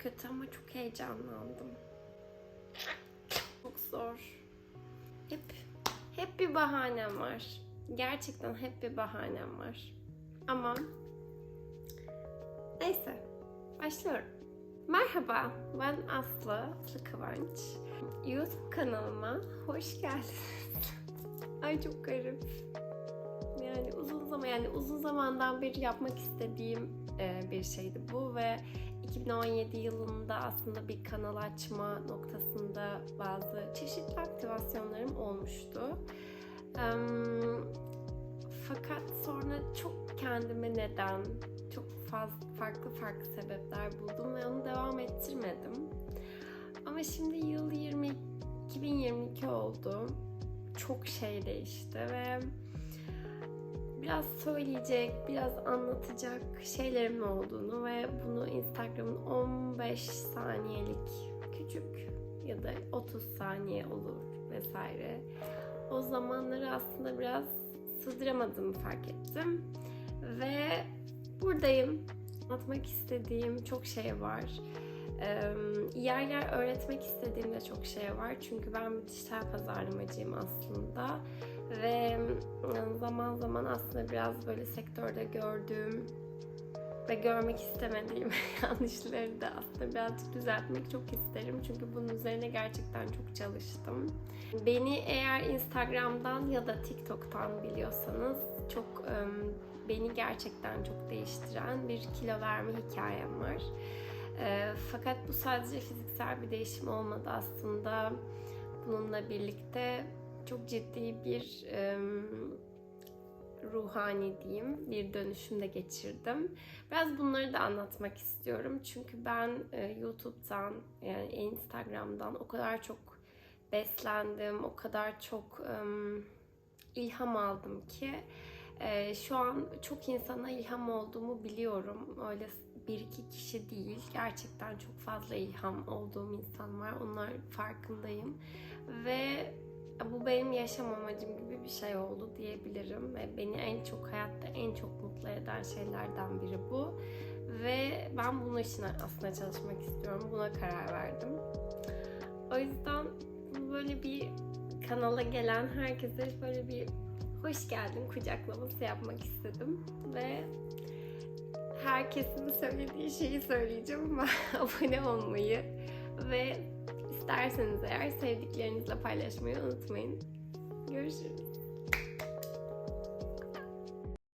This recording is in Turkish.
kötü ama çok heyecanlandım. Çok zor. Hep hep bir bahanem var. Gerçekten hep bir bahanem var. Ama neyse başlıyorum. Merhaba, ben Aslı, Aslı Kıvanç. YouTube kanalıma hoş geldiniz. Ay çok garip. Uzun zaman yani uzun zamandan beri yapmak istediğim e, bir şeydi bu ve 2017 yılında aslında bir kanal açma noktasında bazı çeşitli aktivasyonlarım olmuştu. Fakat sonra çok kendime neden, çok fazla farklı farklı sebepler buldum ve onu devam ettirmedim. Ama şimdi yıl 20 2022 oldu. Çok şey değişti ve biraz söyleyecek, biraz anlatacak şeylerimin olduğunu ve bunu Instagram'ın 15 saniyelik küçük ya da 30 saniye olur vesaire. O zamanları aslında biraz sığdıramadığımı fark ettim. Ve buradayım. Anlatmak istediğim çok şey var. Ee, yer yer öğretmek istediğim de çok şey var. Çünkü ben bir dijital pazarlamacıyım aslında. Zaman zaman aslında biraz böyle sektörde gördüğüm ve görmek istemediğim yanlışları da aslında birazcık düzeltmek çok isterim. Çünkü bunun üzerine gerçekten çok çalıştım. Beni eğer Instagram'dan ya da TikTok'tan biliyorsanız çok beni gerçekten çok değiştiren bir kilo verme hikayem var. Fakat bu sadece fiziksel bir değişim olmadı aslında. Bununla birlikte çok ciddi bir ım, ruhani diyeyim bir dönüşüm de geçirdim. Biraz bunları da anlatmak istiyorum. Çünkü ben e, YouTube'dan yani Instagram'dan o kadar çok beslendim, o kadar çok ım, ilham aldım ki e, şu an çok insana ilham olduğumu biliyorum. Öyle bir iki kişi değil. Gerçekten çok fazla ilham olduğum insan var. Onlar farkındayım. Ve bu benim yaşam amacım gibi bir şey oldu diyebilirim. Ve beni en çok hayatta en çok mutlu eden şeylerden biri bu. Ve ben bunun için aslında çalışmak istiyorum. Buna karar verdim. O yüzden böyle bir kanala gelen herkese böyle bir hoş geldin kucaklaması yapmak istedim. Ve herkesin söylediği şeyi söyleyeceğim ama abone olmayı ve isterseniz eğer sevdiklerinizle paylaşmayı unutmayın. Görüşürüz.